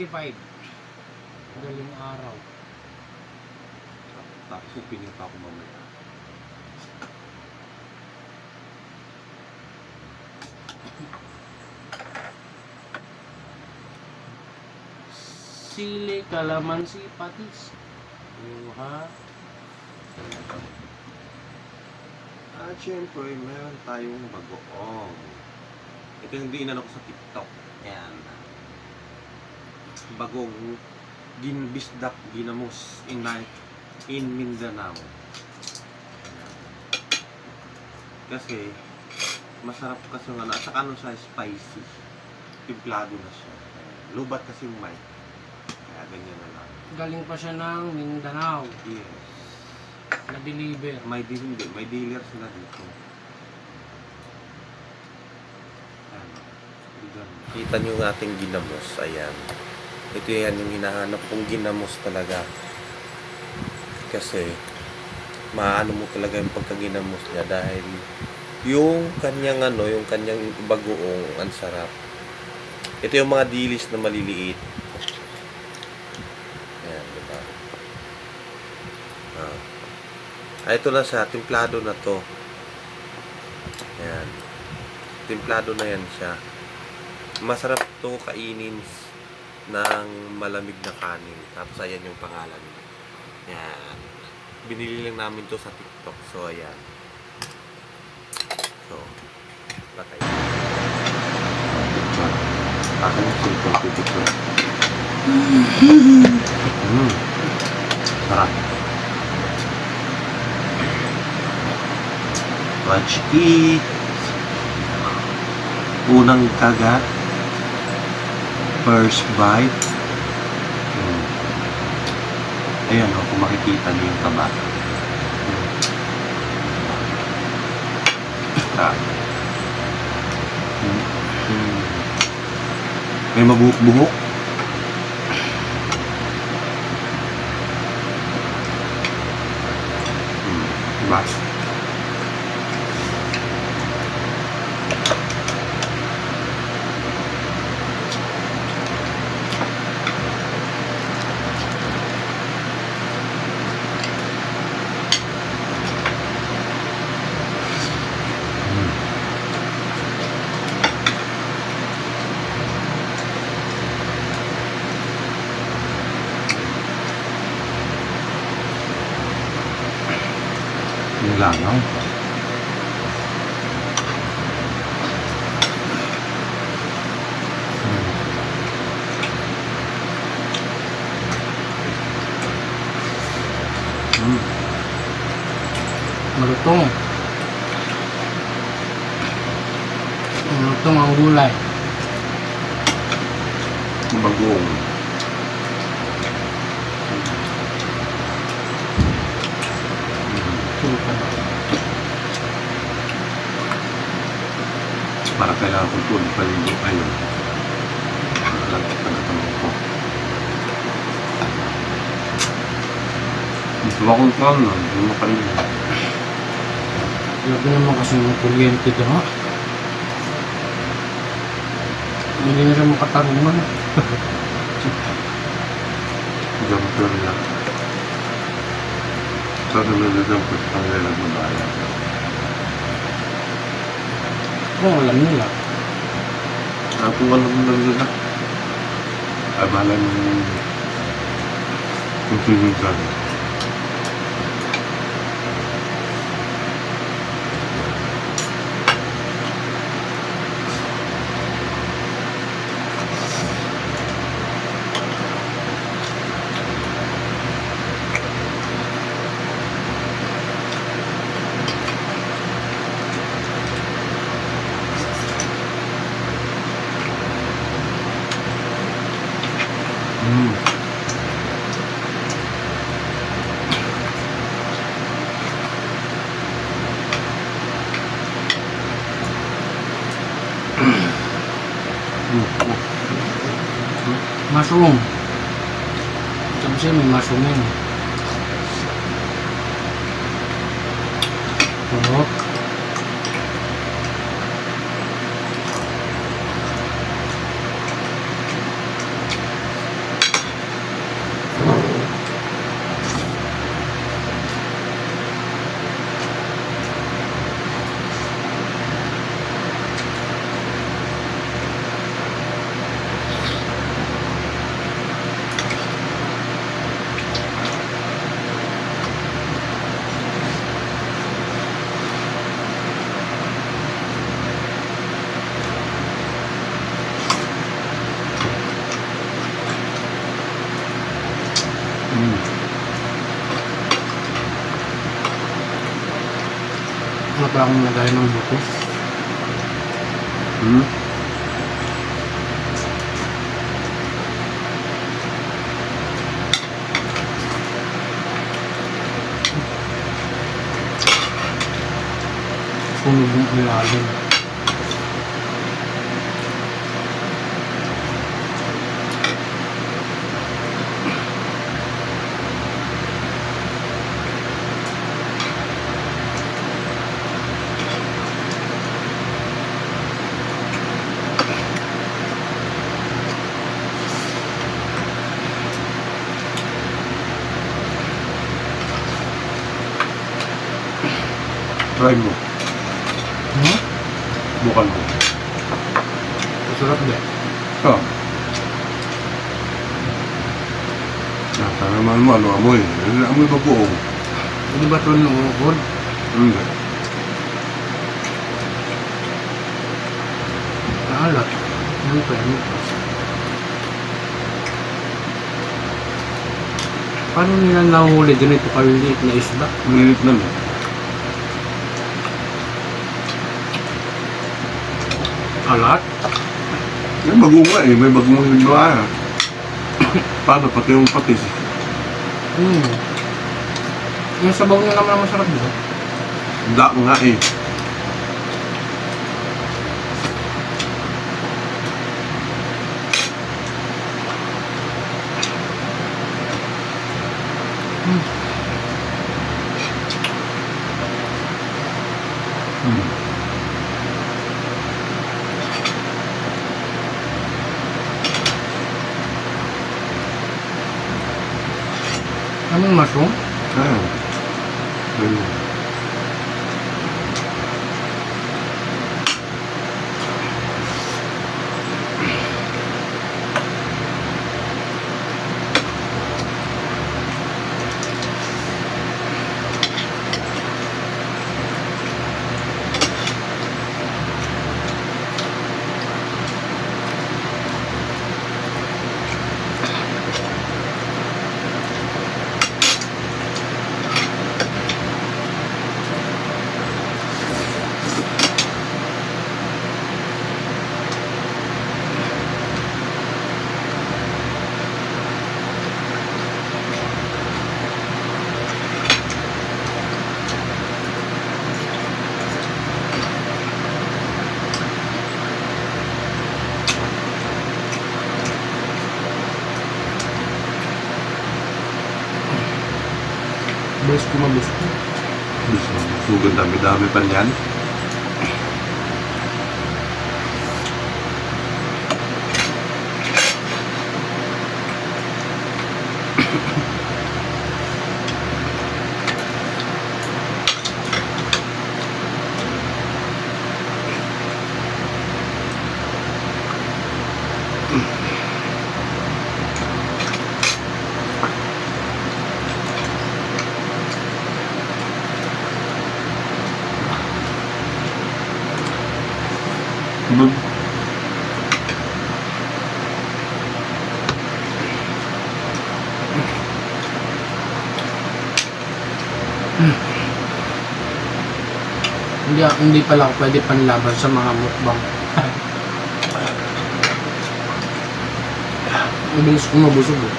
125. Galing araw. Tapos upingin pa ako mamaya. Sili, kalamansi, patis. Luha. At syempre, meron tayong bagoong. Ito yung diinan ako sa TikTok. Yan. Bagong ginbisdak ginamos in night in Mindanao. Kasi masarap kasi nga na at saka ano siya spicy. Timplado na siya. Lubat kasi yung mic. Kaya ganyan na lang. Galing pa siya ng Mindanao. Yes. Na-deliver. May hindi. May dealer sila dito. Ayan. Kita nyo yung ating ginamos. Ayan. Ito yan yung hinahanap kong ginamos talaga. Kasi, maano mo talaga yung pagkaginamos niya dahil yung kanyang ano, yung kanyang bagoong ang sarap. Ito yung mga dilis na maliliit. Ayan, di ba? Ah. Ah, ito na siya. Timplado na to. Ayan. Timplado na yan siya. Masarap to kainin ng malamig na kanin. Tapos ayan yung pangalan. Ayan. Binili lang namin to sa TikTok. So, ayan. So, patay. Akin yung cellphone ko picture. Mm. Sarap. Watch it. Unang kagat. First bite. Hmm. Ayan o, kung makikita niyo yung taba. Ah. Hmm. May mabuhok-buhok. Hmm. Diba? Yung langaw. Mm. Malutong. Malutong ang gulay. Bagong. Suka. Para kailangan ko po paligo kayo. Alam ko pagkatanong ko. Gusto ba kong tawag nun? Hindi mo kayo. Grabe naman kasi yung kuryente to, ha? Hindi na siya makatarungan. Jumper lang. Sa sunod na jumper, ang lalang mabaya. Kung alam nila. Ah, kung alam lang nila. Malay mo yung kung sunod Mushroom. Sabi siya may mushroom yun. Oo. Ano pa akong nagaya ng buko? Mm. Sunog yung ilalim. Try mo. Hmm? Bukan mo. Masarap din. Oh. Nasa naman mo, ano amoy? Ano amoy bagoong? Hindi ba ito nungukod? Hindi. Naalat. Ano pa yan? Paano nila nahuli din ito kaliliit na isda? Malilit na no. Alat? May bagong nga eh. May bagong hindwa. Paano pati yung patis? Hmm. Yung sabaw niya naman ang masarap dito. Da nga eh. Anong mushroom? Ah. Ayun. Bilis ko. Gusto mo, Sugan dami-dami pa niyan. Hindi, pala ako pwede panlaban sa mga mukbang. Mabilis ko mabusog eh.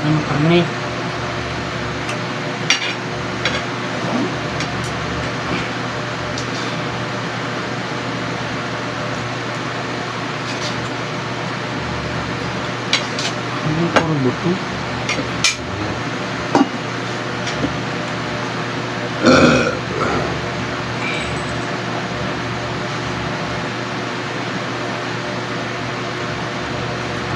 Ano kami? to.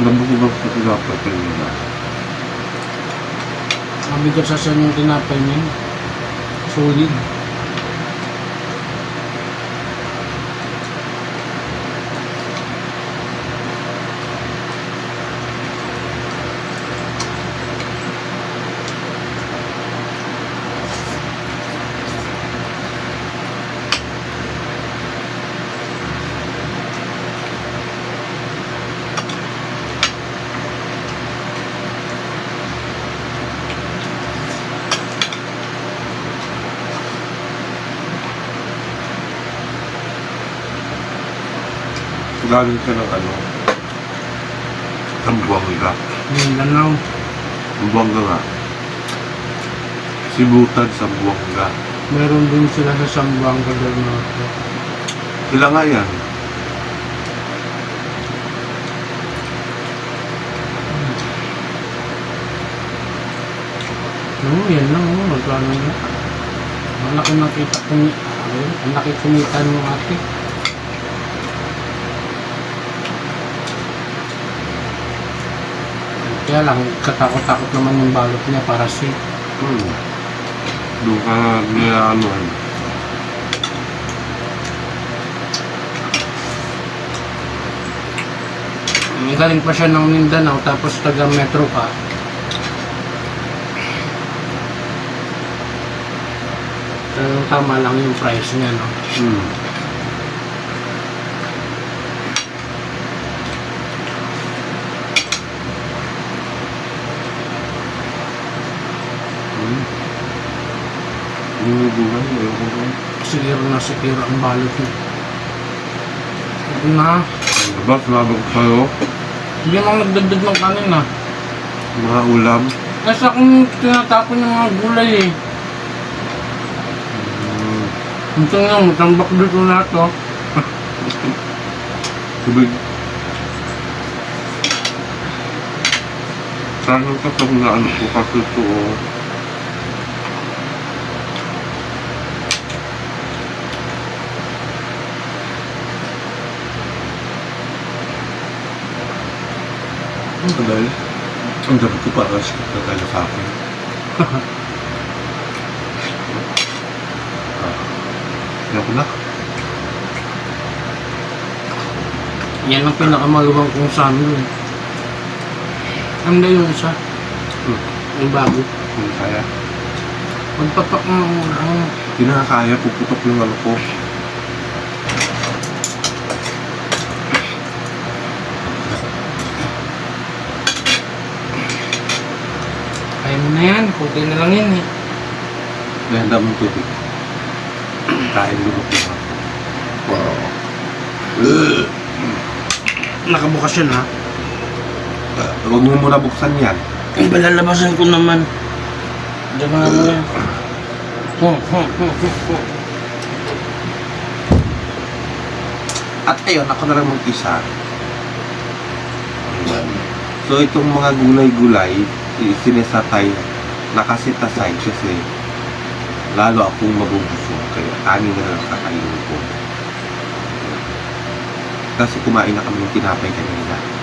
Nabugubag sa tinapay kanina. Mabigat sa saan yung tinapay niya. Solid. Galing siya ng ano, Zamboanga. Mindanao. Zamboanga nga. Sibutan, Zamboanga. Meron din sila sa Sambuanga del Norte. Sila nga yan. Oo, yan lang. Oo, magkano na. Ang laki nakita kumi... Ayun, ang laki kumita ng ate. Kaya lang, katakot-takot naman yung balot niya para si... Hmm. Doon ka niya ano ano. Ang galing pa siya ng Mindanao tapos taga Metro pa. Talagang tama lang yung price niya, no? Hmm. Hmm. Yung buhay, ayoko ko. Siguro na siguro ang balot niya. Ito na. Diba, sinabi ko sa'yo, Hindi naman nagdagdag ng kanin, ah. mga ulam. Kasi akong tinatapon yung mga gulay, eh. Hmm. Ito nga, matambak dito na to. Tubig. Sana ka sa mga ano ko kasi ito oh. Ang tagal. Ang dami ko para na sa akin. ah. Ayoko na. Yan ang pinakamaluwang kong sando, eh. Ang yung isa. Hmm. Yung bago. Hindi kaya. Magpapak ng Hindi na kaya. Puputok yung ano ko. Na yan, kunti na lang yan eh. Ganda mong tubig. Kain yung ako. Wow. Nakabukas yun ha. Uh, huwag mo muna buksan yan. Ang balalabasan ko naman. Diyan nga mo yan. Hmm, hmm, hmm. At ayun, ako na lang mag-isa. So itong mga gulay-gulay, i- sinesatay, nakasit aside kasi lalo akong mabubusog. Kaya kanin na lang kakainin ko. Kasi kumain na kami ng tinapay kanina.